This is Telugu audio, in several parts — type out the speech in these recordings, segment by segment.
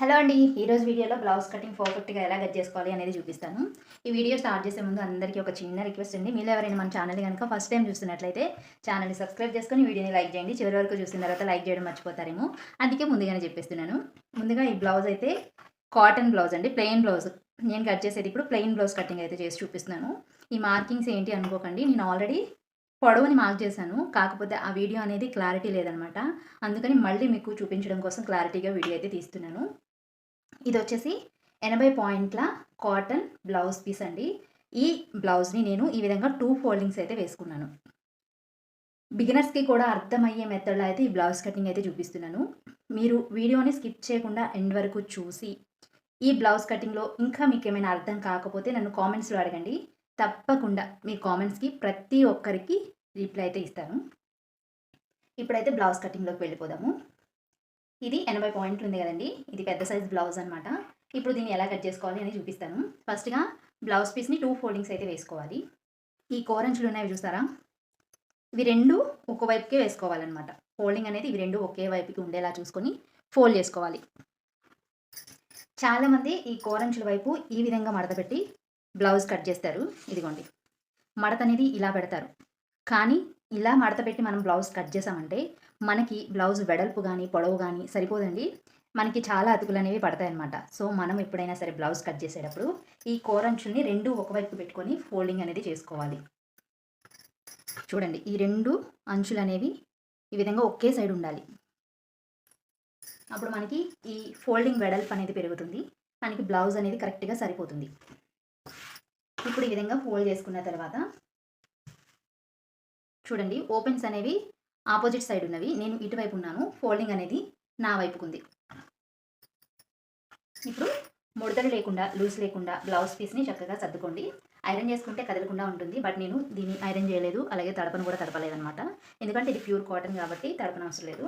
హలో అండి ఈరోజు వీడియోలో బ్లౌజ్ కటింగ్ పర్ఫెక్ట్గా ఎలా కట్ చేసుకోవాలి అనేది చూపిస్తాను. ఈ వీడియో స్టార్ట్ చేసే ముందు అందరికీ ఒక చిన్న రిక్వెస్ట్ అండి. మీరు ఎవరైనా మన ఛానల్ కనుక ఫస్ట్ టైం చూస్తున్నట్లయితే ఛానల్ని సబ్స్క్రైబ్ చేసుకొని వీడియోని లైక్ చేయండి. చివరి వరకు చూసిన తర్వాత లైక్ చేయడం మర్చిపోతారేమో. అందుకే ముందుగానే చెప్పేస్తున్నాను. ముందుగా ఈ బ్లౌజ్ అయితే కాటన్ బ్లౌజ్ అండి ప్లెయిన్ బ్లౌజ్. నేను కట్ చేసేది ఇప్పుడు ప్లెయిన్ బ్లౌజ్ కటింగ్ అయితే చేసి చూపిస్తున్నాను. ఈ మార్కింగ్స్ ఏంటి అనుకోకండి నేను ఆల్రెడీ పొడవుని మార్క్ చేశాను. కాకపోతే ఆ వీడియో అనేది క్లారిటీ లేదనమాట. అందుకని మళ్ళీ మీకు చూపించడం కోసం క్లారిటీగా వీడియో అయితే తీస్తున్నాను. ఇది వచ్చేసి ఎనభై పాయింట్ల కాటన్ బ్లౌజ్ పీస్ అండి. ఈ బ్లౌజ్ని నేను ఈ విధంగా టూ ఫోల్డింగ్స్ అయితే వేసుకున్నాను. బిగినర్స్కి కూడా అర్థమయ్యే మెథడ్లో అయితే ఈ బ్లౌజ్ కటింగ్ అయితే చూపిస్తున్నాను. మీరు వీడియోని స్కిప్ చేయకుండా ఎండ్ వరకు చూసి ఈ బ్లౌజ్ కటింగ్లో ఇంకా మీకు ఏమైనా అర్థం కాకపోతే నన్ను కామెంట్స్లో అడగండి. తప్పకుండా మీ కామెంట్స్కి ప్రతి ఒక్కరికి రిప్లై అయితే ఇస్తాను. ఇప్పుడైతే బ్లౌజ్ కటింగ్లోకి వెళ్ళిపోదాము. ఇది ఎనభై పాయింట్లు ఉంది కదండి. ఇది పెద్ద సైజ్ బ్లౌజ్ అనమాట ఇప్పుడు దీన్ని ఎలా కట్ చేసుకోవాలి అని చూపిస్తాను. ఫస్ట్గా బ్లౌజ్ పీస్ని టూ ఫోల్డింగ్స్ అయితే వేసుకోవాలి. ఈ కోరంచులు ఉన్నాయి చూసారా? ఇవి రెండు ఒక వైపుకే వేసుకోవాలన్నమాట. ఫోల్డింగ్ అనేది ఇవి రెండు ఒకే వైపుకి ఉండేలా చూసుకొని ఫోల్డ్ చేసుకోవాలి. చాలామంది ఈ కోరంచుల వైపు ఈ విధంగా మడత పెట్టి బ్లౌజ్ కట్ చేస్తారు. ఇదిగోండి. మడత అనేది ఇలా పెడతారు. కానీ ఇలా మడత పెట్టి మనం బ్లౌజ్ కట్ చేసామంటే మనకి బ్లౌజ్ వెడల్పు కానీ పొడవు కానీ సరిపోదండి. మనకి చాలా అతుకులు అనేవి పడతాయి అనమాట సో మనం ఎప్పుడైనా సరే బ్లౌజ్ కట్ చేసేటప్పుడు ఈ కోరంచుల్ని రెండు ఒకవైపు పెట్టుకొని ఫోల్డింగ్ అనేది చేసుకోవాలి. చూడండి ఈ రెండు అంచులు అనేవి ఈ విధంగా ఒకే సైడ్ ఉండాలి. అప్పుడు మనకి ఈ ఫోల్డింగ్ వెడల్పు అనేది పెరుగుతుంది. మనకి బ్లౌజ్ అనేది కరెక్ట్గా సరిపోతుంది. ఇప్పుడు ఈ విధంగా ఫోల్డ్ చేసుకున్న తర్వాత చూడండి ఓపెన్స్ అనేవి ఆపోజిట్ సైడ్ ఉన్నవి. నేను ఇటువైపు ఉన్నాను. ఫోల్డింగ్ అనేది నా వైపుకుంది. ఇప్పుడు ముడతలు లేకుండా లూజ్ లేకుండా బ్లౌజ్ పీస్ని చక్కగా సర్దుకోండి. ఐరన్ చేసుకుంటే కదలకుండా ఉంటుంది. బట్ నేను దీన్ని ఐరన్ చేయలేదు. అలాగే తడపను కూడా తడపలేదనమాట ఎందుకంటే ఇది ప్యూర్ కాటన్ కాబట్టి తడపన అవసరం లేదు.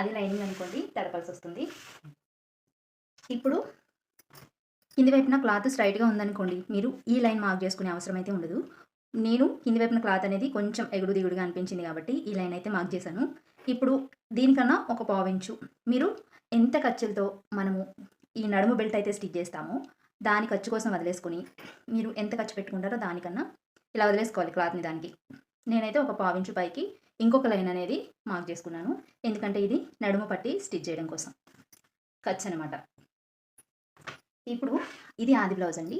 అది లైనింగ్ అనుకోండి తడపాల్సి వస్తుంది. ఇప్పుడు కింది వైపున క్లాత్ స్ట్రైట్గా ఉందనుకోండి. మీరు ఈ లైన్ మార్క్ చేసుకునే అవసరం అయితే ఉండదు. నేను కింది వైపున క్లాత్ అనేది కొంచెం ఎగుడు దిగుడుగా అనిపించింది కాబట్టి ఈ లైన్ అయితే మార్క్ చేశాను. ఇప్పుడు దీనికన్నా ఒక పావించు మీరు ఎంత ఖర్చులతో మనము ఈ నడుము బెల్ట్ అయితే స్టిచ్ చేస్తామో దాని ఖర్చు కోసం వదిలేసుకొని మీరు ఎంత ఖర్చు పెట్టుకుంటారో దానికన్నా ఇలా వదిలేసుకోవాలి క్లాత్ని దానికి. నేనైతే ఒక పావించు పైకి ఇంకొక లైన్ అనేది మార్క్ చేసుకున్నాను. ఎందుకంటే ఇది నడుము పట్టి స్టిచ్ చేయడం కోసం. ఖర్చు అనమాట ఇప్పుడు ఇది ఆది బ్లౌజ్ అండి.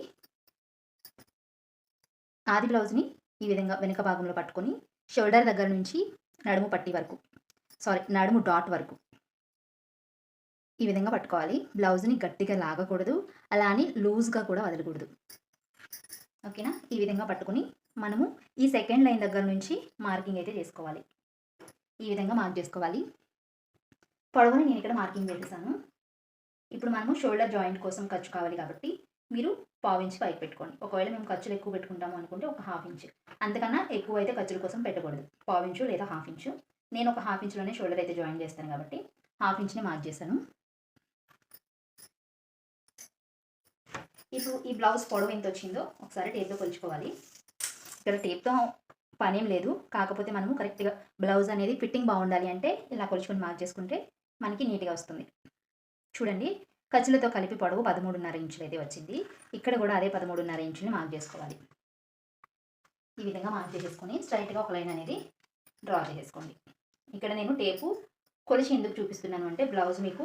ఆది బ్లౌజ్ని ఈ విధంగా వెనుక భాగంలో పట్టుకొని షోల్డర్ దగ్గర నుంచి నడుము పట్టి వరకు సారీ నడుము డాట్ వరకు ఈ విధంగా పట్టుకోవాలి. బ్లౌజ్ని గట్టిగా లాగకూడదు. అలా అని లూజ్గా కూడా వదలకూడదు. ఓకేనా? ఈ విధంగా పట్టుకుని మనము ఈ సెకండ్ లైన్ దగ్గర నుంచి మార్కింగ్ అయితే చేసుకోవాలి. ఈ విధంగా మార్క్ చేసుకోవాలి. పొడవుని నేను ఇక్కడ మార్కింగ్ చేసేసాను. ఇప్పుడు మనము షోల్డర్ జాయింట్ కోసం ఖర్చు కావాలి కాబట్టి మీరు పావు ఇంచ్ పైకి పెట్టుకోండి ఒకవేళ మేము ఖర్చులు ఎక్కువ పెట్టుకుంటాము అనుకుంటే ఒక హాఫ్ ఇంచ్. అంతకన్నా ఎక్కువ అయితే ఖర్చుల కోసం పెట్టకూడదు. పావు ఇంచు లేదా హాఫ్ ఇంచు. నేను ఒక హాఫ్ ఇంచులోనే షోల్డర్ అయితే జాయిన్ చేస్తాను కాబట్టి హాఫ్ ఇంచ్ని మార్క్ చేశాను. ఇప్పుడు ఈ బ్లౌజ్ పొడవు ఎంత వచ్చిందో ఒకసారి టేప్తో కొలుచుకోవాలి. ఇక్కడ టేప్తో పనేం లేదు. కాకపోతే మనము కరెక్ట్గా బ్లౌజ్ అనేది ఫిట్టింగ్ బాగుండాలి అంటే ఇలా కొలుచుకొని మార్క్ చేసుకుంటే మనకి నీట్గా వస్తుంది. చూడండి. ఖర్చులతో కలిపి పొడవు పదమూడున్నర ఇంచులు అయితే వచ్చింది. ఇక్కడ కూడా అదే పదమూడున్నర ఇంచుని మార్క్ చేసుకోవాలి. ఈ విధంగా మార్క్ చేసేసుకొని స్ట్రైట్గా ఒక లైన్ అనేది డ్రా చేసేసుకోండి. ఇక్కడ నేను టేపు కొలిచి ఎందుకు చూపిస్తున్నాను అంటే బ్లౌజ్ మీకు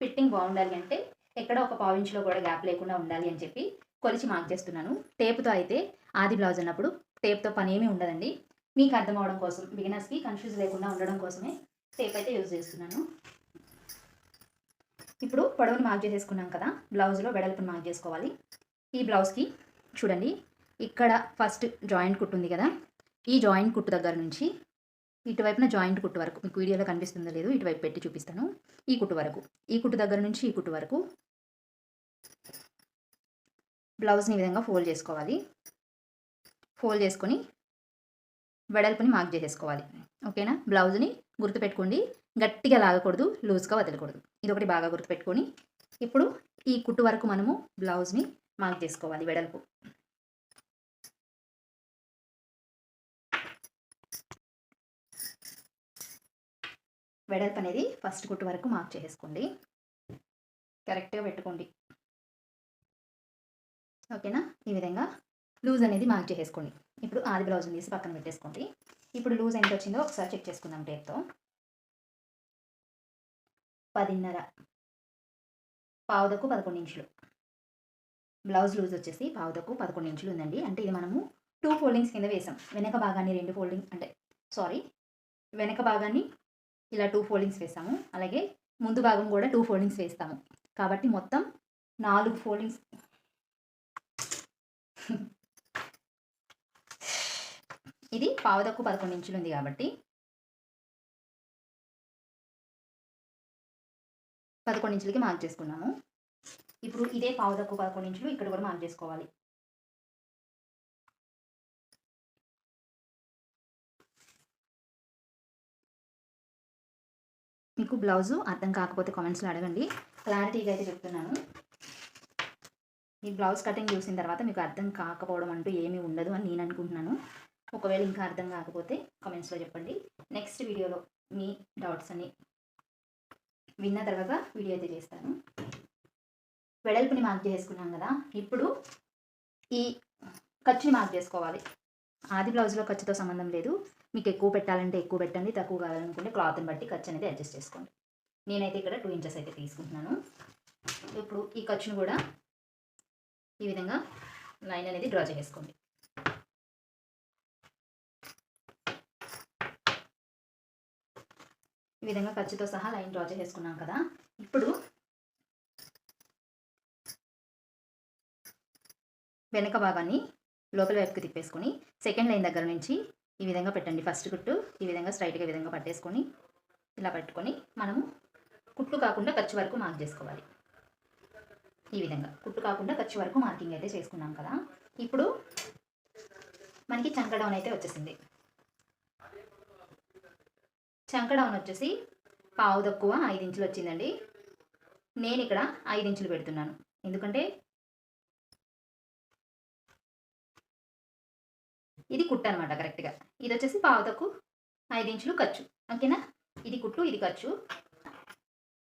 ఫిట్టింగ్ బాగుండాలి అంటే ఎక్కడ ఒక పావు ఇంచులో కూడా గ్యాప్ లేకుండా ఉండాలి అని చెప్పి కొలిచి మార్క్ చేస్తున్నాను. టేపుతో అయితే ఆది బ్లౌజ్ అన్నప్పుడు టేప్తో పని ఏమీ ఉండదండి. మీకు అర్థం అవడం కోసం బిగినర్స్కి కన్ఫ్యూజ్ లేకుండా ఉండడం కోసమే టేప్ అయితే యూజ్ చేస్తున్నాను. ఇప్పుడు పొడవుని మార్క్ చేసేసుకున్నాం కదా బ్లౌజ్లో వెడల్పుని మార్క్ చేసుకోవాలి. ఈ బ్లౌజ్కి చూడండి ఇక్కడ ఫస్ట్ జాయింట్ కుట్టు ఉంది కదా ఈ జాయింట్ కుట్టు దగ్గర నుంచి ఇటువైపున జాయింట్ కుట్టు వరకు మీకు వీడియోలో కనిపిస్తుందో లేదు ఇటువైపు పెట్టి చూపిస్తాను ఈ కుట్టు వరకు. ఈ కుట్టు దగ్గర నుంచి ఈ కుట్టు వరకు బ్లౌజ్ని ఈ విధంగా ఫోల్డ్ చేసుకోవాలి. ఫోల్డ్ చేసుకొని వెడల్పుని మార్క్ చేసేసుకోవాలి. ఓకేనా బ్లౌజ్ని గుర్తుపెట్టుకోండి గట్టిగా లాగకూడదు లూజ్గా వదలకూడదు. ఇది ఒకటి బాగా గుర్తుపెట్టుకొని ఇప్పుడు ఈ కుట్టు వరకు మనము బ్లౌజ్ని మార్క్ చేసుకోవాలి వెడల్పు. వెడల్పు అనేది ఫస్ట్ కుట్టు వరకు మార్క్ చేసేసుకోండి. కరెక్ట్గా పెట్టుకోండి. ఓకేనా? ఈ విధంగా లూజ్ అనేది మార్క్ చేసేసుకోండి. ఇప్పుడు ఆది బ్లౌజ్ని తీసి పక్కన పెట్టేసుకోండి. ఇప్పుడు లూజ్ ఎంత వచ్చిందో ఒకసారి చెక్ చేసుకుందాం టేప్తో. పదిన్నర. పావుదకు పదకొండు ఇంచులు బ్లౌజ్ లూజ్ వచ్చేసి పావుదకు పదకొండు ఇంచులు ఉందండి. అంటే ఇది మనము టూ ఫోల్డింగ్స్ కింద వేసాం. వెనక భాగాన్ని రెండు ఫోల్డింగ్ అంటే సారీ వెనక భాగాన్ని ఇలా టూ ఫోల్డింగ్స్ వేసాము. అలాగే ముందు భాగం కూడా టూ ఫోల్డింగ్స్ వేస్తాము. కాబట్టి మొత్తం నాలుగు ఫోల్డింగ్స్ ఇది పావుదక్కు పదకొండు ఇంచులు ఉంది కాబట్టి పదకొండు ఇంచులకి మార్క్ చేసుకున్నాము. ఇప్పుడు ఇదే పావుదక్కు పదకొండు ఇంచులు ఇక్కడ కూడా మార్క్ చేసుకోవాలి. మీకు బ్లౌజు అర్థం కాకపోతే కామెంట్స్లో అడగండి. క్లారిటీగా అయితే చెప్తున్నాను. ఈ బ్లౌజ్ కటింగ్ చూసిన తర్వాత మీకు అర్థం కాకపోవడం అంటూ ఏమీ ఉండదు అని నేను అనుకుంటున్నాను. ఒకవేళ ఇంకా అర్థం కాకపోతే కామెంట్స్లో చెప్పండి. నెక్స్ట్ వీడియోలో మీ డౌట్స్ అన్ని విన్న తర్వాత వీడియో అయితే చేస్తాను. వెడల్పుని మార్క్ చేసుకున్నాం కదా ఇప్పుడు ఈ ఖర్చుని మార్క్ చేసుకోవాలి. ఆది బ్లౌజ్లో ఖర్చుతో సంబంధం లేదు. మీకు ఎక్కువ పెట్టాలంటే ఎక్కువ పెట్టండి తక్కువ కావాలనుకుంటే క్లాత్ని బట్టి ఖర్చు అనేది అడ్జస్ట్ చేసుకోండి. నేనైతే ఇక్కడ టూ ఇంచెస్ అయితే తీసుకుంటున్నాను. ఇప్పుడు ఈ ఖర్చును కూడా ఈ విధంగా లైన్ అనేది డ్రా చేసుకోండి. ఈ విధంగా ఖర్చుతో సహా లైన్ డ్రా చేసుకున్నాం కదా. ఇప్పుడు వెనక భాగాన్ని లోపల వైపుకి తిప్పేసుకొని సెకండ్ లైన్ దగ్గర నుంచి ఈ విధంగా పెట్టండి. ఫస్ట్ కుట్టు ఈ విధంగా స్ట్రైట్గా ఈ విధంగా పట్టేసుకొని ఇలా పెట్టుకొని మనము కుట్టు కాకుండా ఖర్చు వరకు మార్క్ చేసుకోవాలి. ఈ విధంగా కుట్టు కాకుండా ఖర్చు వరకు మార్కింగ్ అయితే చేసుకున్నాం కదా. ఇప్పుడు మనకి చంక డౌన్ అయితే వచ్చేసింది. చంక డౌన్ వచ్చేసి పావు తక్కువ ఐదు ఇంచులు వచ్చిందండి. నేను ఇక్కడ ఐదు ఇంచులు పెడుతున్నాను. ఎందుకంటే ఇది కుట్టు అనమాట కరెక్ట్గా ఇది వచ్చేసి పావుతకు ఐదు ఇంచులు ఖర్చు. ఓకేనా? ఇది కుట్టు ఇది ఖర్చు.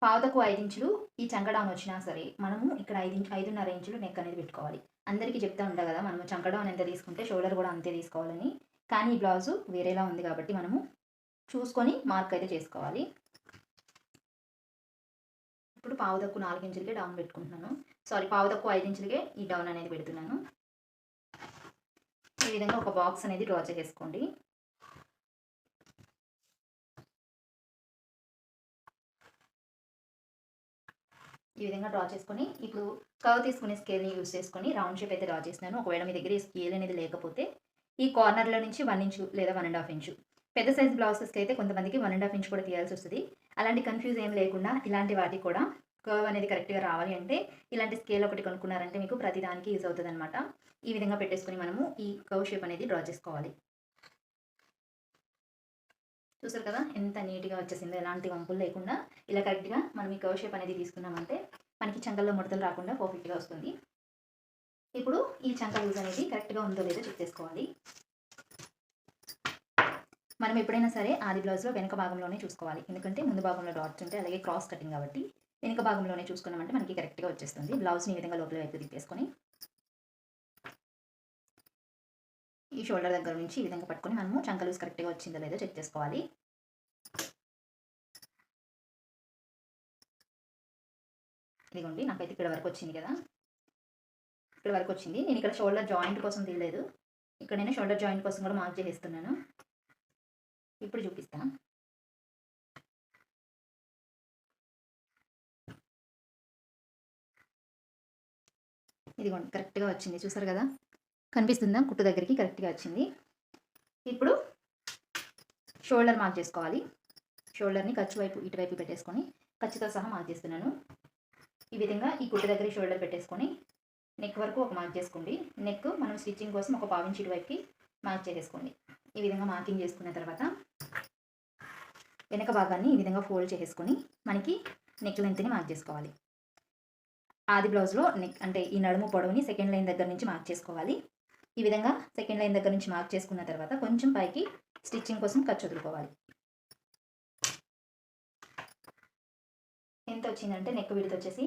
పావుతకు ఐదు ఇంచులు ఈ చంకడౌన్ వచ్చినా సరే మనము ఇక్కడ ఐదు ఇంచు ఐదున్నర ఇంచులు నెక్ అనేది పెట్టుకోవాలి. అందరికీ చెప్తా ఉంటా కదా మనము చంకడౌన్ ఎంత తీసుకుంటే షోల్డర్ కూడా అంతే తీసుకోవాలని. కానీ ఈ బ్లౌజు వేరేలా ఉంది కాబట్టి మనము చూసుకొని మార్క్ అయితే చేసుకోవాలి. ఇప్పుడు పావు తక్కువ నాలుగు ఇంచులకే డౌన్ పెట్టుకుంటున్నాను. సారీ పావు తక్కువ ఐదు ఇంచులకే ఈ డౌన్ అనేది పెడుతున్నాను. ఈ విధంగా ఒక బాక్స్ అనేది డ్రా చేసేసుకోండి. ఈ విధంగా డ్రా చేసుకొని ఇప్పుడు కవ్ తీసుకునే స్కేల్ని యూస్ చేసుకొని రౌండ్ షేప్ అయితే డ్రా చేసినాను ఒకవేళ మీ దగ్గర ఈ స్కేల్ అనేది లేకపోతే ఈ కార్నర్లో నుంచి వన్ ఇంచు లేదా వన్ అండ్ హాఫ్ ఇంచు పెద్ద సైజ్ బ్లౌజెస్కి అయితే కొంతమందికి వన్ అండ్ హాఫ్ ఇంచ్ కూడా తీయాల్సి వస్తుంది. అలాంటి కన్ఫ్యూజ్ ఏం లేకుండా ఇలాంటి వాటికి కూడా కర్వ్ అనేది కరెక్ట్గా రావాలి అంటే ఇలాంటి స్కేల్ ఒకటి కొనుక్కున్నారంటే మీకు ప్రతిదానికి యూజ్ అవుతుంది అనమాట ఈ విధంగా పెట్టేసుకొని మనము ఈ కర్వ్ షేప్ అనేది డ్రా చేసుకోవాలి. చూసారు కదా ఎంత నీట్గా వచ్చేసిందో ఎలాంటి వంపులు లేకుండా ఇలా కరెక్ట్గా మనం ఈ కర్వ్ షేప్ అనేది తీసుకున్నామంటే మనకి చంకల్లో ముడతలు రాకుండా పర్ఫెక్ట్గా వస్తుంది. ఇప్పుడు ఈ చంక లూజ్ అనేది కరెక్ట్గా ఉందో లేదో చెక్ చేసుకోవాలి. మనం ఎప్పుడైనా సరే ఆది బ్లౌజ్లో వెనక భాగంలోనే చూసుకోవాలి. ఎందుకంటే ముందు భాగంలో డాట్స్ ఉంటాయి అలాగే క్రాస్ కటింగ్ కాబట్టి వెనుక భాగంలోనే చూసుకున్నామంటే మనకి కరెక్ట్గా వచ్చేస్తుంది. బ్లౌజ్ని ఈ విధంగా లోపల వైపు తిప్పేసుకొని ఈ షోల్డర్ దగ్గర నుంచి ఈ విధంగా పట్టుకొని మనము చంక లూజ్ కరెక్ట్గా వచ్చిందో లేదో చెక్ చేసుకోవాలి. ఇదిగోండి నాకైతే ఇక్కడ వరకు వచ్చింది కదా. ఇక్కడ వరకు వచ్చింది. నేను ఇక్కడ షోల్డర్ జాయింట్ కోసం తీయలేదు. ఇక్కడ నేను షోల్డర్ జాయింట్ కోసం కూడా మార్క్ చేసేస్తున్నాను. ఇప్పుడు చూపిస్తా. ఇదిగోండి కరెక్ట్గా వచ్చింది. చూసారు కదా? కనిపిస్తుందా? కుట్టు దగ్గరికి కరెక్ట్గా వచ్చింది. ఇప్పుడు షోల్డర్ మార్క్ చేసుకోవాలి. షోల్డర్ని ఖర్చు వైపు ఇటువైపు పెట్టేసుకొని ఖర్చుతో సహా మార్క్ చేస్తున్నాను. ఈ విధంగా ఈ కుట్టు దగ్గర షోల్డర్ పెట్టేసుకొని నెక్ వరకు ఒక మార్క్ చేసుకోండి. నెక్ మనం స్టిచ్చింగ్ కోసం ఒక పావించి ఇటువైపుకి మార్క్ చేసేసుకోండి. ఈ విధంగా మార్కింగ్ చేసుకున్న తర్వాత వెనక భాగాన్ని ఈ విధంగా ఫోల్డ్ చేసుకొని మనకి నెక్ లెంత్ని మార్క్ చేసుకోవాలి. ఆది బ్లౌజ్లో నెక్ అంటే ఈ నడుము పొడవుని సెకండ్ లైన్ దగ్గర నుంచి మార్క్ చేసుకోవాలి. ఈ విధంగా సెకండ్ లైన్ దగ్గర నుంచి మార్క్ చేసుకున్న తర్వాత కొంచెం పైకి స్టిచ్చింగ్ కోసం ఖర్చు వదులుకోవాలి ఎంత వచ్చిందంటే నెక్ విడత వచ్చేసి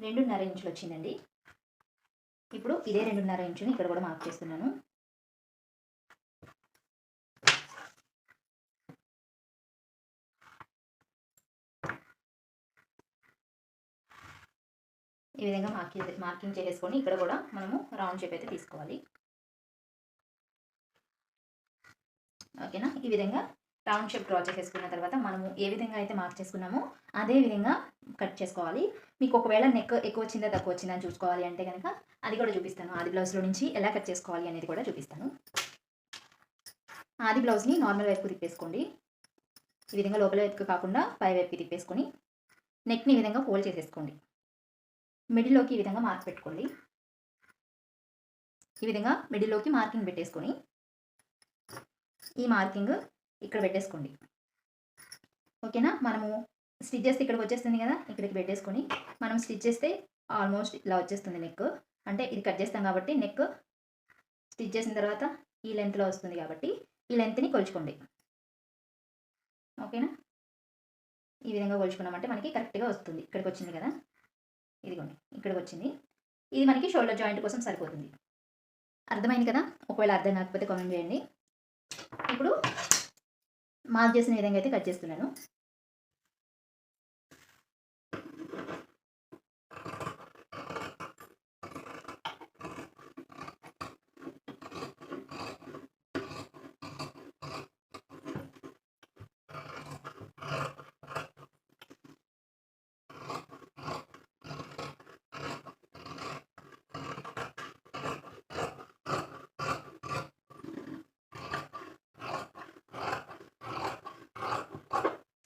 రెండున్నర ఇంచులు వచ్చిందండి. ఇప్పుడు ఇదే రెండున్నర ఇంచుని ఇక్కడ కూడా మార్క్ చేస్తున్నాను. ఈ విధంగా మార్కింగ్ మార్కింగ్ చేసేసుకొని ఇక్కడ కూడా మనము రౌండ్ షేప్ అయితే తీసుకోవాలి. ఓకేనా? ఈ విధంగా రౌండ్ షేప్ డ్రా చేసేసుకున్న తర్వాత మనము ఏ విధంగా అయితే మార్క్ చేసుకున్నామో అదే విధంగా కట్ చేసుకోవాలి. మీకు ఒకవేళ నెక్ ఎక్కువ వచ్చిందా తక్కువ వచ్చిందా అని చూసుకోవాలి అంటే కనుక అది కూడా చూపిస్తాను. ఆది బ్లౌజ్లో నుంచి ఎలా కట్ చేసుకోవాలి అనేది కూడా చూపిస్తాను. ఆది బ్లౌజ్ని నార్మల్ వైపుకు తిప్పేసుకోండి. ఈ విధంగా లోపల వైపుకి కాకుండా పై వైపుకి తిప్పేసుకొని నెక్ని ఈ విధంగా ఫోల్డ్ చేసేసుకోండి. మిడిల్లోకి ఈ విధంగా మార్క్ పెట్టుకోండి. ఈ విధంగా మిడిల్లోకి మార్కింగ్ పెట్టేసుకొని ఈ మార్కింగ్ ఇక్కడ పెట్టేసుకోండి. ఓకేనా? మనము స్టిచ్ చేస్తే ఇక్కడికి వచ్చేస్తుంది కదా? ఇక్కడికి పెట్టేసుకొని మనం స్టిచ్ చేస్తే ఆల్మోస్ట్ ఇలా వచ్చేస్తుంది నెక్. అంటే ఇది కట్ చేస్తాం కాబట్టి నెక్ స్టిచ్ చేసిన తర్వాత ఈ లెంత్లో వస్తుంది కాబట్టి ఈ లెంత్ని కొలుచుకోండి. ఓకేనా? ఈ విధంగా కొలుచుకున్నామంటే మనకి కరెక్ట్గా వస్తుంది. ఇక్కడికి వచ్చింది కదా? ఇదిగోండి ఇక్కడికి వచ్చింది ఇది మనకి షోల్డర్ జాయింట్ కోసం సరిపోతుంది. అర్థమైంది కదా? ఒకవేళ అర్థం కాకపోతే కామెంట్ చేయండి. ఇప్పుడు మార్క్ చేసిన విధంగా అయితే కట్ చేస్తున్నాను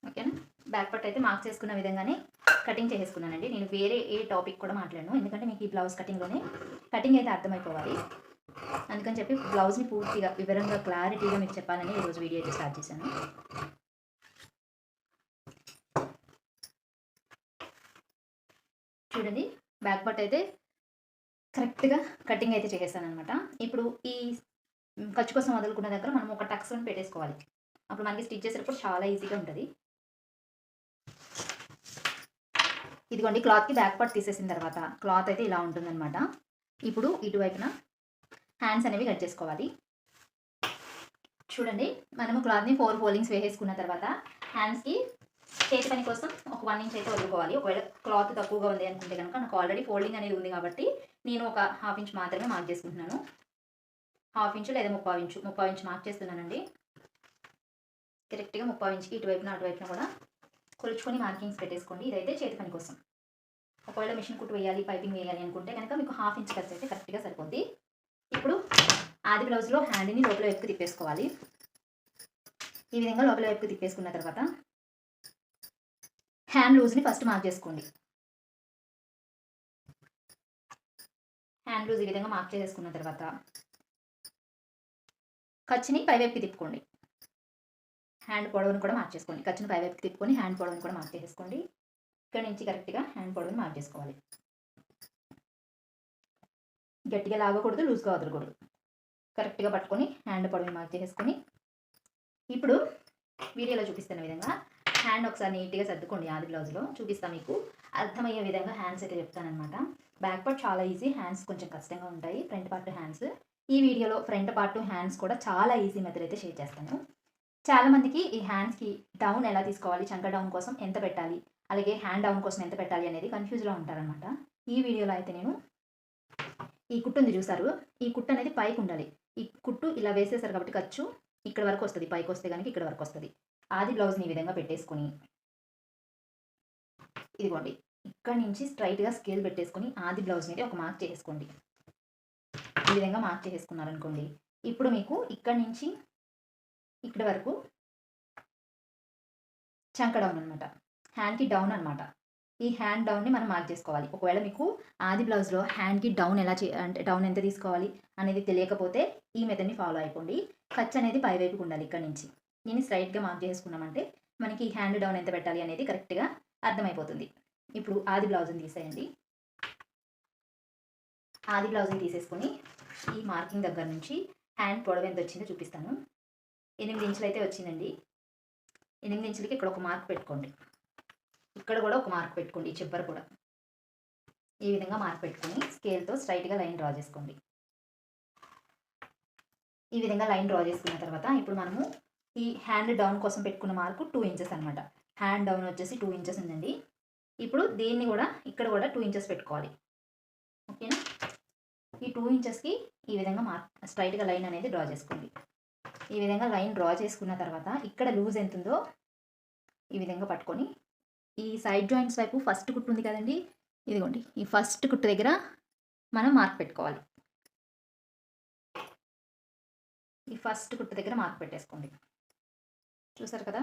ఓకేనా బ్యాక్ పట్ అయితే మార్క్ చేసుకున్న విధంగానే కటింగ్ చేసేసుకున్నానండి. నేను వేరే ఏ టాపిక్ కూడా మాట్లాడను. ఎందుకంటే మీకు ఈ బ్లౌజ్ కటింగ్లోనే కటింగ్ అయితే అర్థమైపోవాలి. అందుకని చెప్పి బ్లౌజ్ని పూర్తిగా వివరంగా క్లారిటీగా మీకు చెప్పాలని ఈరోజు వీడియో అయితే స్టార్ట్ చేశాను. చూడండి బ్యాక్ పట్ అయితే కరెక్ట్గా కటింగ్ అయితే చేసేసాను అనమాట ఇప్పుడు ఈ ఖర్చు కోసం వదులుకున్న దగ్గర మనం ఒక టక్స్ని పెట్టేసుకోవాలి. అప్పుడు మనకి స్టిచ్ చేసేటప్పుడు చాలా ఈజీగా ఉంటుంది. ఇదిగోండి క్లాత్కి బ్యాక్ పార్ట్ తీసేసిన తర్వాత క్లాత్ అయితే ఇలా ఉంటుందన్నమాట. ఇప్పుడు ఇటువైపున హ్యాండ్స్ అనేవి కట్ చేసుకోవాలి. చూడండి మనము క్లాత్ని ఫోర్ ఫోల్డింగ్స్ వేసేసుకున్న తర్వాత హ్యాండ్స్కి చేతి పని కోసం ఒక వన్ ఇంచ్ అయితే వదులుకోవాలి. ఒకవేళ క్లాత్ తక్కువగా ఉంది అనుకుంటే కనుక నాకు ఆల్రెడీ ఫోల్డింగ్ అనేది ఉంది కాబట్టి నేను ఒక హాఫ్ ఇంచ్ మాత్రమే మార్క్ చేసుకుంటున్నాను. హాఫ్ ఇంచు లేదా ముప్పై ఇంచు ముప్పై ఇంచు మార్క్ చేస్తున్నానండి. కరెక్ట్గా ముప్పై ఇంచుకి ఇటువైపున అటువైపున కూడా కొలుచుకొని మార్కింగ్స్ పెట్టేసుకోండి. ఇదైతే చేతి పని కోసం. ఒకవేళ మిషన్ కుట్టు వేయాలి పైపింగ్ వేయాలి అనుకుంటే కనుక మీకు హాఫ్ ఇంచ్ ఖర్చు అయితే కరెక్ట్గా సరిపోద్ది. ఇప్పుడు ఆది బ్లౌజ్లో హ్యాండ్ని లోపల వైపుకి తిప్పేసుకోవాలి. ఈ విధంగా లోపల వైపుకి తిప్పేసుకున్న తర్వాత హ్యాండ్ లూజ్ని ఫస్ట్ మార్క్ చేసుకోండి. హ్యాండ్ లూజ్ ఈ విధంగా మార్క్ చేసేసుకున్న తర్వాత ఖర్చుని పైవైపుకి తిప్పుకోండి. హ్యాండ్ పొడవును కూడా మార్క్ చేసుకోండి పై పైవైపుకి తిప్పుకొని హ్యాండ్ పొడవును కూడా మార్క్ చేసుకోండి ఇక్కడ నుంచి కరెక్ట్గా హ్యాండ్ పొడవును మార్క్ చేసుకోవాలి గట్టిగా లాగకూడదు లూజ్గా వదలకూడదు. కరెక్ట్గా పట్టుకొని హ్యాండ్ పొడవుని మార్చేసుకొని ఇప్పుడు వీడియోలో చూపిస్తున్న విధంగా హ్యాండ్ ఒకసారి నీట్గా సర్దుకోండి ఆది బ్లౌజ్లో చూపిస్తాను మీకు. అర్థమయ్యే విధంగా హ్యాండ్స్ అయితే చెప్తానమాట బ్యాక్ పార్ట్ చాలా ఈజీ హ్యాండ్స్ కొంచెం కష్టంగా ఉంటాయి. ఫ్రంట్ పార్ట్ హ్యాండ్స్ ఈ వీడియోలో ఫ్రంట్ పార్ట్ హ్యాండ్స్ కూడా చాలా ఈజీ మెథడ్ అయితే షేర్ చేస్తాను. చాలా మందికి ఈ హ్యాండ్స్కి డౌన్ ఎలా తీసుకోవాలి చంక డౌన్ కోసం ఎంత పెట్టాలి అలాగే హ్యాండ్ డౌన్ కోసం ఎంత పెట్టాలి అనేది కన్ఫ్యూజ్లో ఉంటారనమాట ఈ వీడియోలో అయితే నేను ఈ కుట్టు ఉంది చూసారు? ఈ కుట్టు అనేది పైకి ఉండాలి. ఈ కుట్టు ఇలా వేసేసారు కాబట్టి ఖర్చు ఇక్కడ వరకు వస్తుంది పైకి వస్తే కనుక ఇక్కడ వరకు వస్తుంది. ఆది బ్లౌజ్ని ఈ విధంగా పెట్టేసుకుని ఇదిగోండి ఇక్కడ నుంచి స్ట్రైట్గా స్కేల్ పెట్టేసుకొని ఆది బ్లౌజ్ మీద ఒక మార్క్ చేసుకోండి ఈ విధంగా మార్క్ చేసుకున్నారనుకోండి ఇప్పుడు మీకు ఇక్కడ నుంచి ఇక్కడ వరకు చంక డౌన్ అనమాట హ్యాండ్కి డౌన్ అనమాట ఈ హ్యాండ్ డౌన్ని మనం మార్క్ చేసుకోవాలి. ఒకవేళ మీకు ఆది బ్లౌజ్లో హ్యాండ్కి డౌన్ ఎలా చే అంటే డౌన్ ఎంత తీసుకోవాలి అనేది తెలియకపోతే ఈ మెథడ్ని ఫాలో అయిపోండి. ఖర్చు అనేది పై ఉండాలి ఇక్కడ నుంచి. నేను స్ట్రైట్గా మార్క్ చేసుకున్నామంటే మనకి హ్యాండ్ డౌన్ ఎంత పెట్టాలి అనేది కరెక్ట్గా అర్థమైపోతుంది. ఇప్పుడు ఆది బ్లౌజ్ని తీసేయండి. ఆది బ్లౌజ్ని తీసేసుకొని ఈ మార్కింగ్ దగ్గర నుంచి హ్యాండ్ పొడవు ఎంత వచ్చిందో చూపిస్తాను. ఎనిమిది ఇంచులు అయితే వచ్చిందండి. ఎనిమిది ఇంచులకి ఇక్కడ ఒక మార్క్ పెట్టుకోండి. ఇక్కడ కూడా ఒక మార్క్ పెట్టుకోండి ఈ చివర కూడా. ఈ విధంగా మార్క్ పెట్టుకొని స్కేల్తో స్ట్రైట్గా లైన్ డ్రా చేసుకోండి. ఈ విధంగా లైన్ డ్రా చేసుకున్న తర్వాత ఇప్పుడు మనము ఈ హ్యాండ్ డౌన్ కోసం పెట్టుకున్న మార్కు టూ ఇంచెస్ అనమాట హ్యాండ్ డౌన్ వచ్చేసి టూ ఇంచెస్ ఉందండి. ఇప్పుడు దీన్ని కూడా ఇక్కడ కూడా టూ ఇంచెస్ పెట్టుకోవాలి. ఓకేనా? ఈ టూ ఇంచెస్కి ఈ విధంగా మార్క్ స్ట్రైట్గా లైన్ అనేది డ్రా చేసుకోండి. ఈ విధంగా లైన్ డ్రా చేసుకున్న తర్వాత ఇక్కడ లూజ్ ఎంత ఉందో ఈ విధంగా పట్టుకొని ఈ సైడ్ జాయింట్స్ వైపు ఫస్ట్ కుట్టు ఉంది కదండి ఇదిగోండి ఈ ఫస్ట్ కుట్టు దగ్గర మనం మార్క్ పెట్టుకోవాలి. ఈ ఫస్ట్ కుట్టు దగ్గర మార్క్ పెట్టేసుకోండి. చూసారు కదా?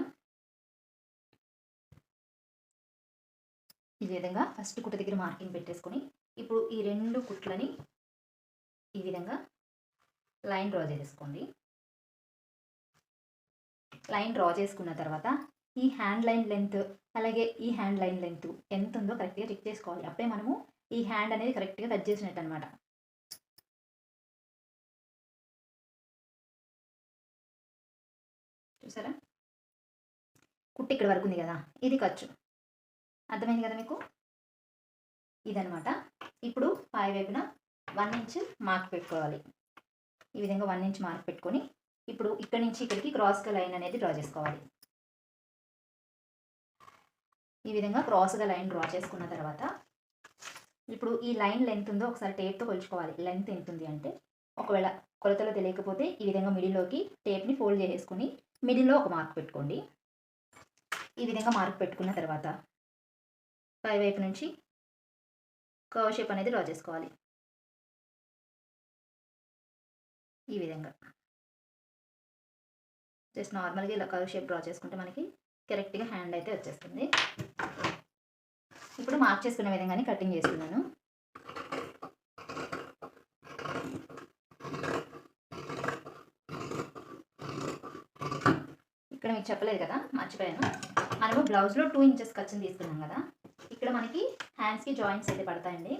ఈ విధంగా ఫస్ట్ కుట్టు దగ్గర మార్కింగ్ పెట్టేసుకొని ఇప్పుడు ఈ రెండు కుట్లని ఈ విధంగా లైన్ డ్రా చేసేసుకోండి. లైన్ డ్రా చేసుకున్న తర్వాత ఈ హ్యాండ్ లైన్ లెంత్ అలాగే ఈ హ్యాండ్ లైన్ లెంత్ ఎంత ఉందో కరెక్ట్గా చెక్ చేసుకోవాలి. అప్పుడే మనము ఈ హ్యాండ్ అనేది కరెక్ట్గా కట్ చేసినట్టు అనమాట చూసారా? కుట్టి ఇక్కడ వరకు ఉంది కదా? ఇది ఖర్చు. అర్థమైంది కదా మీకు? ఇదనమాట ఇప్పుడు పై వైపున వన్ ఇంచ్ మార్క్ పెట్టుకోవాలి. ఈ విధంగా వన్ ఇంచ్ మార్క్ పెట్టుకొని ఇప్పుడు ఇక్కడి నుంచి ఇక్కడికి క్రాస్గా లైన్ అనేది డ్రా చేసుకోవాలి. ఈ విధంగా క్రాస్గా లైన్ డ్రా చేసుకున్న తర్వాత ఇప్పుడు ఈ లైన్ లెంత్ ఉందో ఒకసారి టేప్తో కొలుచుకోవాలి. లెంత్ ఎంత ఉంది అంటే ఒకవేళ కొలతలో తెలియకపోతే ఈ విధంగా మిడిల్లోకి టేప్ని ఫోల్డ్ చేసేసుకుని మిడిల్లో ఒక మార్క్ పెట్టుకోండి. ఈ విధంగా మార్క్ పెట్టుకున్న తర్వాత పై వైపు నుంచి కర్వ్ షేప్ అనేది డ్రా చేసుకోవాలి. ఈ విధంగా. జస్ట్ నార్మల్గా ఇలా కర్వ్ షేప్ డ్రా చేసుకుంటే మనకి కరెక్ట్గా హ్యాండ్ అయితే వచ్చేస్తుంది. ఇప్పుడు మార్క్ చేసుకునే విధంగానే కటింగ్ చేస్తున్నాను. ఇక్కడ మీకు చెప్పలేదు కదా మర్చిపోయాను. మనము బ్లౌజ్లో టూ ఇంచెస్ ఖర్చుని తీసుకున్నాం కదా ఇక్కడ మనకి హ్యాండ్స్కి జాయింట్స్ అయితే పడతాయండి.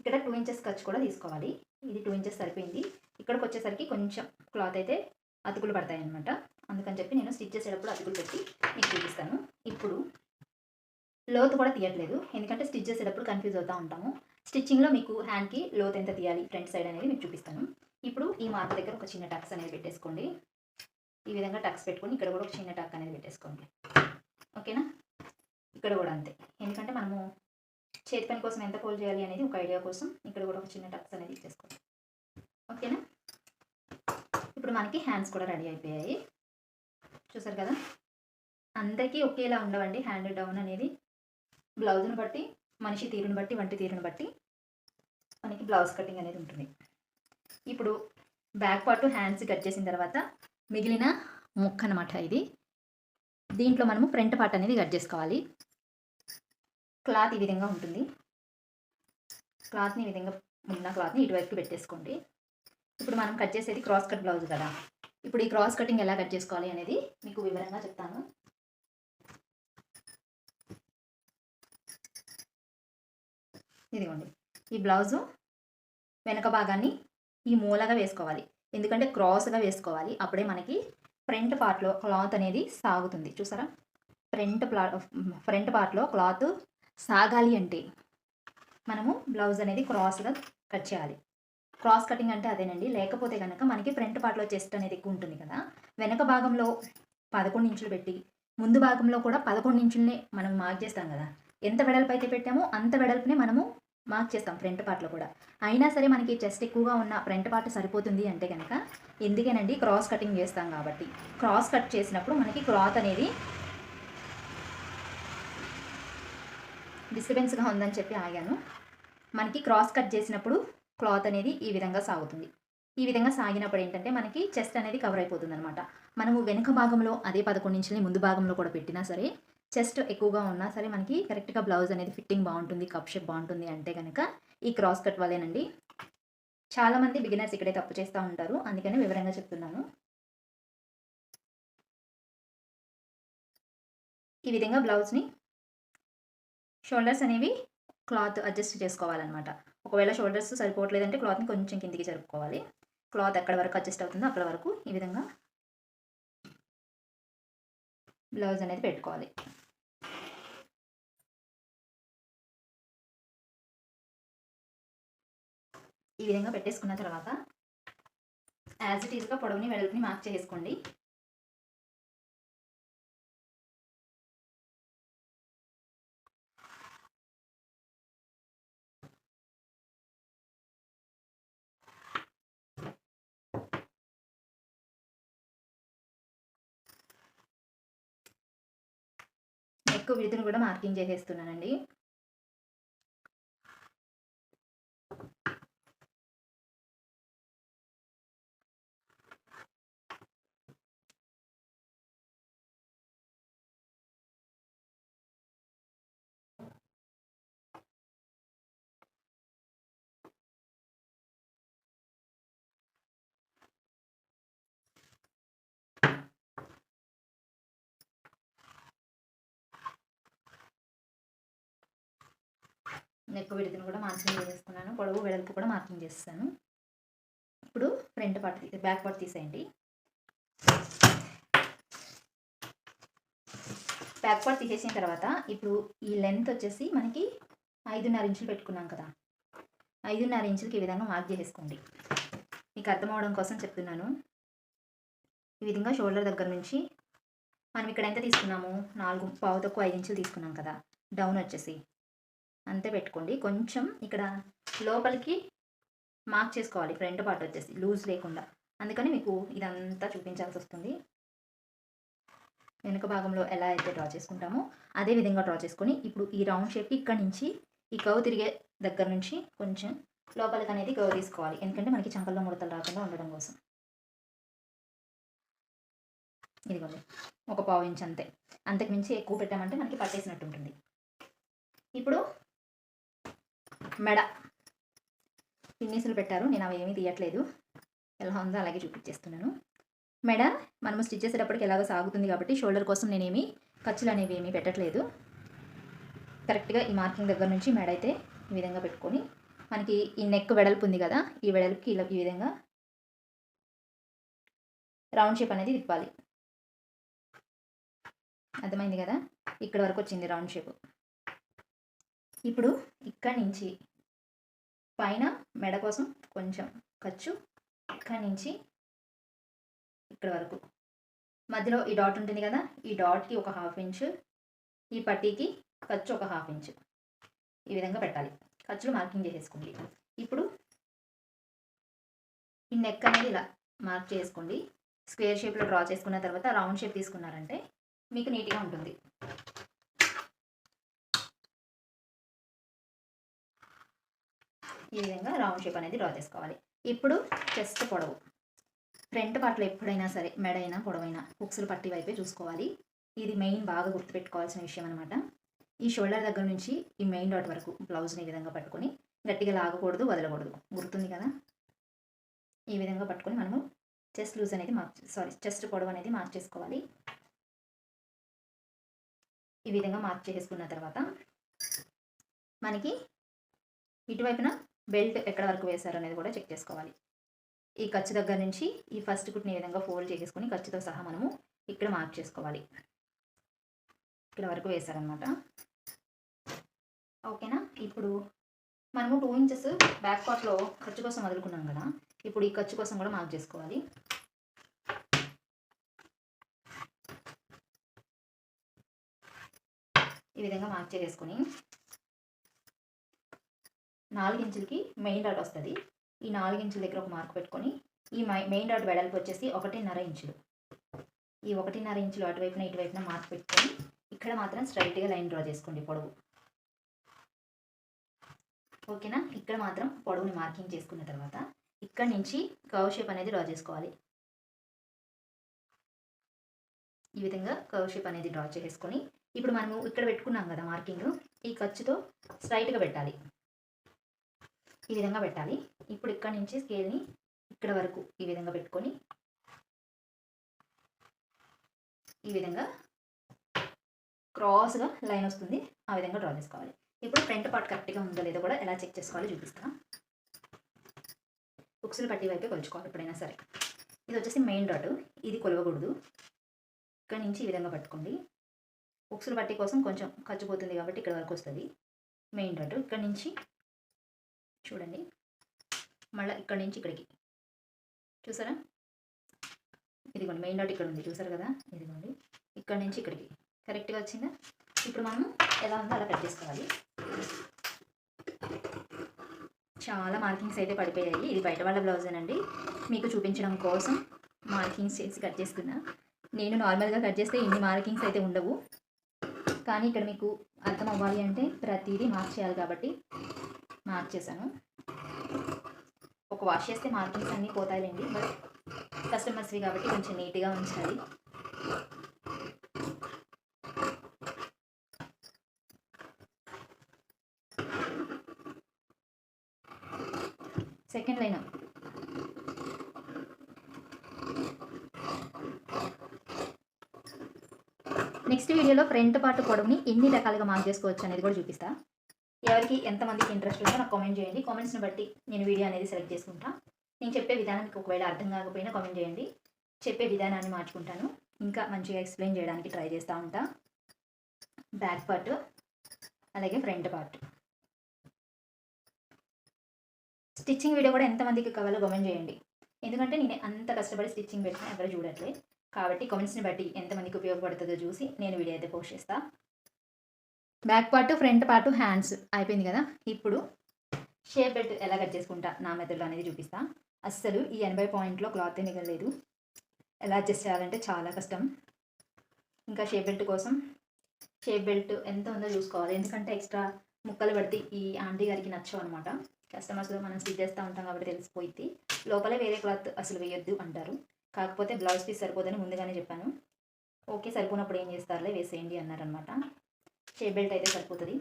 ఇక్కడ టూ ఇంచెస్ ఖర్చు కూడా తీసుకోవాలి. ఇది టూ ఇంచెస్ సరిపోయింది. ఇక్కడికి వచ్చేసరికి కొంచెం క్లాత్ అయితే అతుకులు పడతాయి అనమాట అందుకని చెప్పి నేను స్టిచ్ చేసేటప్పుడు అతుకులు పెట్టి మీకు చూపిస్తాను. ఇప్పుడు లోతు కూడా తీయట్లేదు. ఎందుకంటే స్టిచ్ చేసేటప్పుడు కన్ఫ్యూజ్ అవుతూ ఉంటాము. స్టిచ్చింగ్లో మీకు హ్యాండ్కి లోతు ఎంత తీయాలి ఫ్రంట్ సైడ్ అనేది మీకు చూపిస్తాను. ఇప్పుడు ఈ మార్క్ దగ్గర ఒక చిన్న టక్స్ అనేది పెట్టేసుకోండి. ఈ విధంగా టక్స్ పెట్టుకొని ఇక్కడ కూడా ఒక చిన్న టక్ అనేది పెట్టేసుకోండి. ఓకేనా? ఇక్కడ కూడా అంతే. ఎందుకంటే మనము చేతి పని కోసం ఎంత ఫోల్డ్ చేయాలి అనేది ఒక ఐడియా కోసం ఇక్కడ కూడా ఒక చిన్న టక్స్ అనేది ఇచ్చేసుకోండి ఓకేనా? ఇప్పుడు మనకి హ్యాండ్స్ కూడా రెడీ అయిపోయాయి. చూసారు కదా? అందరికీ ఒకేలా ఉండవండి హ్యాండ్ డౌన్ అనేది. బ్లౌజ్ని బట్టి మనిషి తీరును బట్టి వంటి తీరుని బట్టి మనకి బ్లౌజ్ కటింగ్ అనేది ఉంటుంది. ఇప్పుడు బ్యాక్ పార్ట్ హ్యాండ్స్ కట్ చేసిన తర్వాత మిగిలిన ముక్క అనమాట ఇది. దీంట్లో మనము ఫ్రంట్ పార్ట్ అనేది కట్ చేసుకోవాలి. క్లాత్ ఈ విధంగా ఉంటుంది. క్లాత్ని ఈ విధంగా ఉన్న క్లాత్ని ఇటువైపుకి పెట్టేసుకోండి. ఇప్పుడు మనం కట్ చేసేది క్రాస్ కట్ బ్లౌజ్ కదా. ఇప్పుడు ఈ క్రాస్ కటింగ్ ఎలా కట్ చేసుకోవాలి అనేది మీకు వివరంగా చెప్తాను. ఇదిగోండి. ఈ బ్లౌజు వెనక భాగాన్ని ఈ మూలగా వేసుకోవాలి. ఎందుకంటే క్రాస్గా వేసుకోవాలి. అప్పుడే మనకి ఫ్రంట్ పార్ట్లో క్లాత్ అనేది సాగుతుంది. చూసారా? ఫ్రంట్ ప్లా ఫ్రంట్ పార్ట్లో క్లాత్ సాగాలి అంటే మనము బ్లౌజ్ అనేది క్రాస్గా కట్ చేయాలి. క్రాస్ కటింగ్ అంటే అదేనండి. లేకపోతే కనుక మనకి ఫ్రంట్ పార్ట్లో చెస్ట్ అనేది ఎక్కువ ఉంటుంది కదా. వెనక భాగంలో పదకొండు ఇంచులు పెట్టి ముందు భాగంలో కూడా పదకొండు ఇంచులనే మనం మార్క్ చేస్తాం కదా. ఎంత వెడల్పు అయితే పెట్టామో అంత వెడల్పునే మనము మార్క్ చేస్తాం ఫ్రంట్ పార్ట్లో కూడా. అయినా సరే మనకి చెస్ట్ ఎక్కువగా ఉన్న ఫ్రంట్ పార్ట్ సరిపోతుంది అంటే కనుక ఎందుకేనండి? క్రాస్ కటింగ్ చేస్తాం కాబట్టి. క్రాస్ కట్ చేసినప్పుడు మనకి క్లాత్ అనేది డిస్టర్బెన్స్గా ఉందని చెప్పి ఆగాను. మనకి క్రాస్ కట్ చేసినప్పుడు క్లాత్ అనేది ఈ విధంగా సాగుతుంది. ఈ విధంగా సాగినప్పుడు ఏంటంటే మనకి చెస్ట్ అనేది కవర్ అయిపోతుంది అనమాట మనము వెనుక భాగంలో అదే పదకొండు ఇంచులని ముందు భాగంలో కూడా పెట్టినా సరే చెస్ట్ ఎక్కువగా ఉన్నా సరే మనకి కరెక్ట్గా బ్లౌజ్ అనేది ఫిట్టింగ్ బాగుంటుంది కప్ షేప్ బాగుంటుంది అంటే కనుక ఈ క్రాస్ కట్ వల్లేనండి. చాలామంది బిగినర్స్ ఇక్కడే తప్పు చేస్తూ ఉంటారు. అందుకనే వివరంగా చెప్తున్నాను. ఈ విధంగా బ్లౌజ్ని షోల్డర్స్ అనేవి క్లాత్ అడ్జస్ట్ చేసుకోవాలన్నమాట. ఒకవేళ షోల్డర్స్ సరిపోవట్లేదంటే క్లాత్ని కొంచెం కిందికి జరుపుకోవాలి. క్లాత్ ఎక్కడ వరకు అడ్జస్ట్ అవుతుందో అక్కడ వరకు ఈ విధంగా బ్లౌజ్ అనేది పెట్టుకోవాలి. ఈ విధంగా పెట్టేసుకున్న తర్వాత యాజ్ ఇట్ ఈజ్గా పొడవుని వెడల్పుని మార్క్ చేసుకోండి. ఎక్కువ విడుతును కూడా మార్కింగ్ చేసేస్తున్నానండి నెక్ విడతను కూడా మార్కింగ్ చేసేసుకున్నాను పొడవు వెడల్పు కూడా మార్కింగ్ చేస్తాను ఇప్పుడు ఫ్రంట్ పార్ట్ బ్యాక్ పార్ట్ తీసేయండి. బ్యాక్ పార్ట్ తీసేసిన తర్వాత ఇప్పుడు ఈ లెంత్ వచ్చేసి మనకి ఐదున్నర ఇంచులు పెట్టుకున్నాం కదా. ఐదున్నర ఇంచులకి ఈ విధంగా మార్క్ చేసేసుకోండి. మీకు అర్థం అవడం కోసం చెప్తున్నాను. ఈ విధంగా షోల్డర్ దగ్గర నుంచి మనం ఇక్కడ ఎంత తీసుకున్నాము? నాలుగు పావు తక్కువ ఐదు ఇంచులు తీసుకున్నాం కదా. డౌన్ వచ్చేసి. అంతే పెట్టుకోండి. కొంచెం ఇక్కడ లోపలికి మార్క్ చేసుకోవాలి. ఫ్రంట్ పార్ట్ వచ్చేసి లూజ్ లేకుండా. అందుకని మీకు ఇదంతా చూపించాల్సి వస్తుంది. వెనుక భాగంలో ఎలా అయితే డ్రా చేసుకుంటామో అదే విధంగా డ్రా చేసుకొని ఇప్పుడు ఈ రౌండ్ షేప్కి ఇక్కడ నుంచి ఈ కవ్ తిరిగే దగ్గర నుంచి కొంచెం లోపలికి అనేది కవ్ తీసుకోవాలి. ఎందుకంటే మనకి చంకల్లో ముడతలు రాకుండా ఉండడం కోసం. ఇదిగోండి. ఒక పావు ఇంచ్ అంతే. అంతకు మించి ఎక్కువ పెట్టామంటే మనకి పట్టేసినట్టు ఉంటుంది. ఇప్పుడు మెడ. పిన్నీసులు పెట్టారు. నేను అవి ఏమీ తీయట్లేదు. ఎలా ఉందో అలాగే చూపించేస్తున్నాను. మెడ మనము స్టిచ్ చేసేటప్పటికి ఎలాగో సాగుతుంది కాబట్టి షోల్డర్ కోసం నేనేమి ఖర్చులు అనేవి ఏమీ పెట్టట్లేదు. కరెక్ట్గా ఈ మార్కింగ్ దగ్గర నుంచి మెడ అయితే ఈ విధంగా పెట్టుకొని మనకి ఈ నెక్ వెడల్పు ఉంది కదా ఈ వెడల్పుకి ఇలా ఈ విధంగా రౌండ్ షేప్ అనేది తిప్పాలి. అర్థమైంది కదా? ఇక్కడ వరకు వచ్చింది రౌండ్ షేప్. ఇప్పుడు ఇక్కడి నుంచి పైన మెడ కోసం కొంచెం ఖర్చు. ఇక్కడి నుంచి ఇక్కడ వరకు. మధ్యలో ఈ డాట్ ఉంటుంది కదా ఈ డాట్కి ఒక హాఫ్ ఇంచ్ ఈ పట్టీకి ఖర్చు ఒక హాఫ్ ఇంచ్. ఈ విధంగా పెట్టాలి. ఖర్చులు మార్కింగ్ చేసేసుకోండి. ఇప్పుడు ఈ నెక్ అనేది ఇలా మార్క్ చేసుకోండి. స్క్వేర్ షేప్లో డ్రా చేసుకున్న తర్వాత రౌండ్ షేప్ తీసుకున్నారంటే మీకు నీట్గా ఉంటుంది. ఈ విధంగా రౌండ్ షేప్ అనేది డ్రా చేసుకోవాలి. ఇప్పుడు చెస్ట్ పొడవు. ఫ్రంట్ పార్ట్లో ఎప్పుడైనా సరే మెడైనా పొడవైనా హుక్స్లు పట్టి వైపే చూసుకోవాలి. ఇది మెయిన్ బాగా గుర్తుపెట్టుకోవాల్సిన విషయం అనమాట ఈ షోల్డర్ దగ్గర నుంచి ఈ మెయిన్ డాట్ వరకు బ్లౌజ్ని ఈ విధంగా పట్టుకొని గట్టిగా లాగకూడదు వదలకూడదు. గుర్తుంది కదా? ఈ విధంగా పట్టుకొని మనము చెస్ట్ లూజ్ అనేది మార్క్ సారీ చెస్ట్ పొడవు అనేది మార్క్ చేసుకోవాలి. ఈ విధంగా మార్క్ చేసుకున్న తర్వాత మనకి ఇటువైపున బెల్ట్ ఎక్కడ వరకు వేశారు అనేది కూడా చెక్ చేసుకోవాలి. ఈ ఖర్చు దగ్గర నుంచి ఈ ఫస్ట్ కుట్ని ఈ విధంగా ఫోల్డ్ చేసేసుకొని ఖర్చుతో సహా మనము ఇక్కడ మార్క్ చేసుకోవాలి. ఇక్కడ వరకు వేశారనమాట ఓకేనా? ఇప్పుడు మనము టూ ఇంచెస్ బ్యాక్ పార్ట్లో ఖర్చు కోసం వదులుకున్నాం కదా ఇప్పుడు ఈ ఖర్చు కోసం కూడా మార్క్ చేసుకోవాలి. ఈ విధంగా మార్క్ చేసేసుకొని నాలుగించులకి మెయిన్ డాట్ వస్తుంది. ఈ నాలుగించుల దగ్గర ఒక మార్క్ పెట్టుకొని ఈ మై- మెయిన్ డాట్ వెడల్పు వచ్చేసి ఒకటిన్నర ఇంచులు. ఈ ఒకటిన్నర ఇంచులు అటువైపున ఇటువైపున మార్క్ పెట్టుకొని ఇక్కడ మాత్రం స్ట్రైట్గా లైన్ డ్రా చేసుకోండి పొడవు. ఓకేనా ఇక్కడ మాత్రం పొడవుని మార్కింగ్ చేసుకున్న తర్వాత ఇక్కడ నుంచి కర్వ్ షేప్ అనేది డ్రా చేసుకోవాలి. ఈ విధంగా కర్వ్ షేప్ అనేది డ్రా చేసుకొని ఇప్పుడు మనము ఇక్కడ పెట్టుకున్నాం కదా మార్కింగ్ ఈ ఖర్చుతో స్ట్రైట్గా పెట్టాలి. ఈ విధంగా పెట్టాలి. ఇప్పుడు ఇక్కడ నుంచి స్కేల్ని ఇక్కడ వరకు ఈ విధంగా పెట్టుకొని ఈ విధంగా క్రాస్గా లైన్ వస్తుంది. ఆ విధంగా డ్రా చేసుకోవాలి. ఇప్పుడు ఫ్రంట్ పార్ట్ కరెక్ట్గా ఉందో లేదో కూడా ఎలా చెక్ చేసుకోవాలో చూపిస్తాను. బుక్స్లు పట్టి వైపే కొలుచుకోవాలి ఎప్పుడైనా సరే. ఇది వచ్చేసి మెయిన్ డాట్ ఇది కొలవకూడదు. ఇక్కడ నుంచి ఈ విధంగా పట్టుకోండి. బుక్స్లు పట్టి కోసం కొంచెం ఖర్చు పోతుంది కాబట్టి ఇక్కడ వరకు వస్తుంది. మెయిన్ డాట్ ఇక్కడ నుంచి చూడండి. మళ్ళీ ఇక్కడ నుంచి ఇక్కడికి. చూసారా? ఇదిగోండి మెయిన్ డాట్ ఇక్కడ ఉంది. చూసారు కదా? ఇదిగోండి. ఇక్కడ నుంచి ఇక్కడికి. కరెక్ట్గా వచ్చిందా? ఇప్పుడు మనం ఎలా ఉందో అలా కట్ చేసుకోవాలి. చాలా మార్కింగ్స్ అయితే పడిపోయాయి. ఇది బయట వాళ్ళ బ్లౌజేనండి. మీకు చూపించడం కోసం మార్కింగ్స్ చేసి కట్ చేసుకున్నా. నేను నార్మల్గా కట్ చేస్తే ఇన్ని మార్కింగ్స్ అయితే ఉండవు. కానీ ఇక్కడ మీకు అర్థం అవ్వాలి అంటే ప్రతిదీ మార్క్ చేయాలి కాబట్టి మార్క్ చేశాను. ఒక వాష్ చేస్తే మార్కింగ్స్ అన్నీ పోతాయిలేండి బట్ కస్టమర్స్వి కాబట్టి కొంచెం నీట్గా ఉంచాలి. సెకండ్ లైన్ నెక్స్ట్ వీడియోలో ఫ్రంట్ పార్ట్ పొడవుని ఎన్ని రకాలుగా మార్క్ చేసుకోవచ్చు అనేది కూడా చూపిస్తాను ఎవరికి ఎంతమందికి ఇంట్రెస్ట్ ఉందో నాకు కామెంట్ చేయండి. కామెంట్స్ని బట్టి నేను వీడియో అనేది సెలెక్ట్ చేసుకుంటాను నేను చెప్పే విధానానికి ఒకవేళ అర్థం కాకపోయినా కామెంట్ చేయండి. చెప్పే విధానాన్ని మార్చుకుంటాను. ఇంకా మంచిగా ఎక్స్ప్లెయిన్ చేయడానికి ట్రై చేస్తూ ఉంటా. బ్యాక్ పార్ట్ అలాగే ఫ్రంట్ పార్ట్ స్టిచ్చింగ్ వీడియో కూడా ఎంతమందికి కావాలో కామెంట్ చేయండి. ఎందుకంటే నేను అంత కష్టపడి స్టిచ్చింగ్ పెట్టినా ఎవరు చూడట్లే. కాబట్టి కామెంట్స్ని బట్టి ఎంతమందికి ఉపయోగపడుతుందో చూసి నేను వీడియో అయితే పోస్ట్ చేస్తాను back part front part hands అయిపోయింది కదా? ఇప్పుడు షేప్ బెల్ట్ ఎలా కట్ చేసుకుంటా? నా మెథడ్లో అనేది చూపిస్తా. అస్సలు ఈ ఎనభై పాయింట్లో క్లాత్ మిగలలేదు ఎలా అడ్జస్ట్ చేయాలంటే చాలా కష్టం. ఇంకా షేప్ బెల్ట్ కోసం షేప్ బెల్ట్ ఎంత ఉందో చూసుకోవాలి. ఎందుకంటే ఎక్స్ట్రా ముక్కలు పడితే ఈ ఆంటీ గారికి నచ్చవు అనమాట కస్టమర్స్లో మనం స్టిచ్ చేస్తూ ఉంటాం కాబట్టి తెలిసిపోయింది లోపలే వేరే క్లాత్ అసలు వేయొద్దు అంటారు. కాకపోతే బ్లౌజ్ పీస్ సరిపోదని ముందుగానే చెప్పాను. ఓకే సరిపోనప్పుడు ఏం చేస్తారులే? వేసేయండి అన్నారనమాట షేప్ బెల్ట్ అయితే సరిపోతుంది?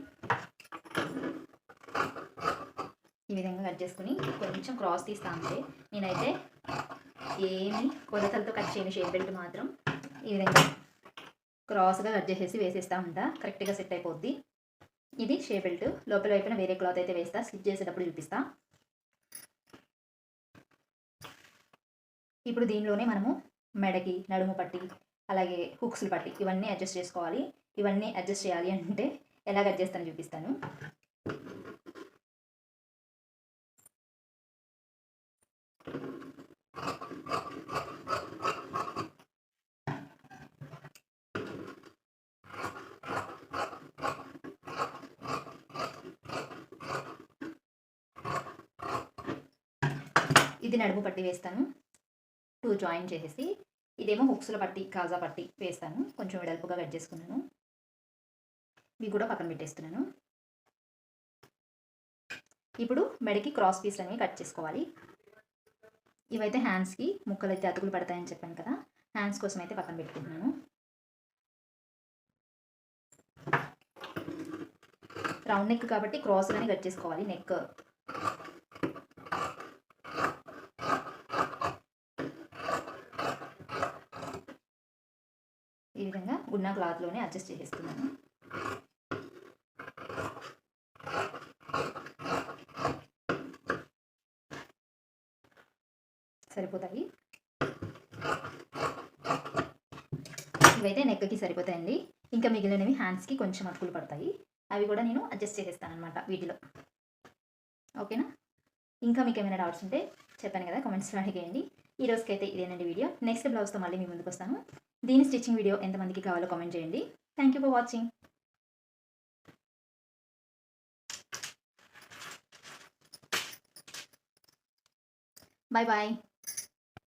ఈ విధంగా కట్ చేసుకుని కొంచెం క్రాస్ తీస్తా ఉంటే నేనైతే ఏమి కొలతలతో కట్ చేయను షేప్ బెల్ట్ మాత్రం ఈ విధంగా క్రాస్గా కట్ చేసేసి వేసేస్తా ఉంటా. కరెక్ట్గా సెట్ అయిపోద్ది. ఇది షేప్ బెల్ట్. లోపల వైపున వేరే క్లాత్ అయితే వేస్తా. స్టిచ్ చేసేటప్పుడు చూపిస్తా. ఇప్పుడు దీనిలోనే మనము మెడకి నడుము పట్టి అలాగే హుక్స్లు పట్టి ఇవన్నీ అడ్జస్ట్ చేసుకోవాలి. ఇవన్నీ అడ్జస్ట్ చేయాలి అంటే ఎలా అడ్జస్ట్ చేస్తానో చూపిస్తాను. ఇది నడుము పట్టి వేస్తాను. టూ జాయిన్ చేసేసి ఇదేమో హుక్స్ల పట్టి కాజా పట్టి వేస్తాను. కొంచెం వెడల్పుగా కట్ చేసుకున్నాను. ఇవి కూడా పక్కన పెట్టేస్తున్నాను. ఇప్పుడు మెడకి క్రాస్ పీస్ అనేవి కట్ చేసుకోవాలి. ఇవైతే హ్యాండ్స్కి ముక్కలు అయితే అతుకులు పడతాయని చెప్పాను కదా హ్యాండ్స్ కోసం అయితే పక్కన పెట్టుకుంటున్నాను. రౌండ్ నెక్ కాబట్టి క్రాస్గానే కట్ చేసుకోవాలి నెక్. ఈ విధంగా ఉన్న క్లాత్లోనే అడ్జస్ట్ చేసేస్తున్నాను. సరిపోతాయి. ఇవైతే నెక్కకి సరిపోతాయండి. ఇంకా మిగిలినవి హ్యాండ్స్కి కొంచెం అతుకులు పడతాయి. అవి కూడా నేను అడ్జస్ట్ చేసేస్తాను అనమాట వీటిలో. ఓకేనా? ఇంకా మీకు ఏమైనా డౌట్స్ ఉంటే చెప్పాను కదా కామెంట్స్లో అడిగేయండి. ఈ రోజుకైతే ఇదేనండి వీడియో. నెక్స్ట్ బ్లౌజ్తో మళ్ళీ మీ ముందుకు వస్తాను. దీని స్టిచ్చింగ్ వీడియో ఎంతమందికి కావాలో కామెంట్ చేయండి. Thank you for watching bye bye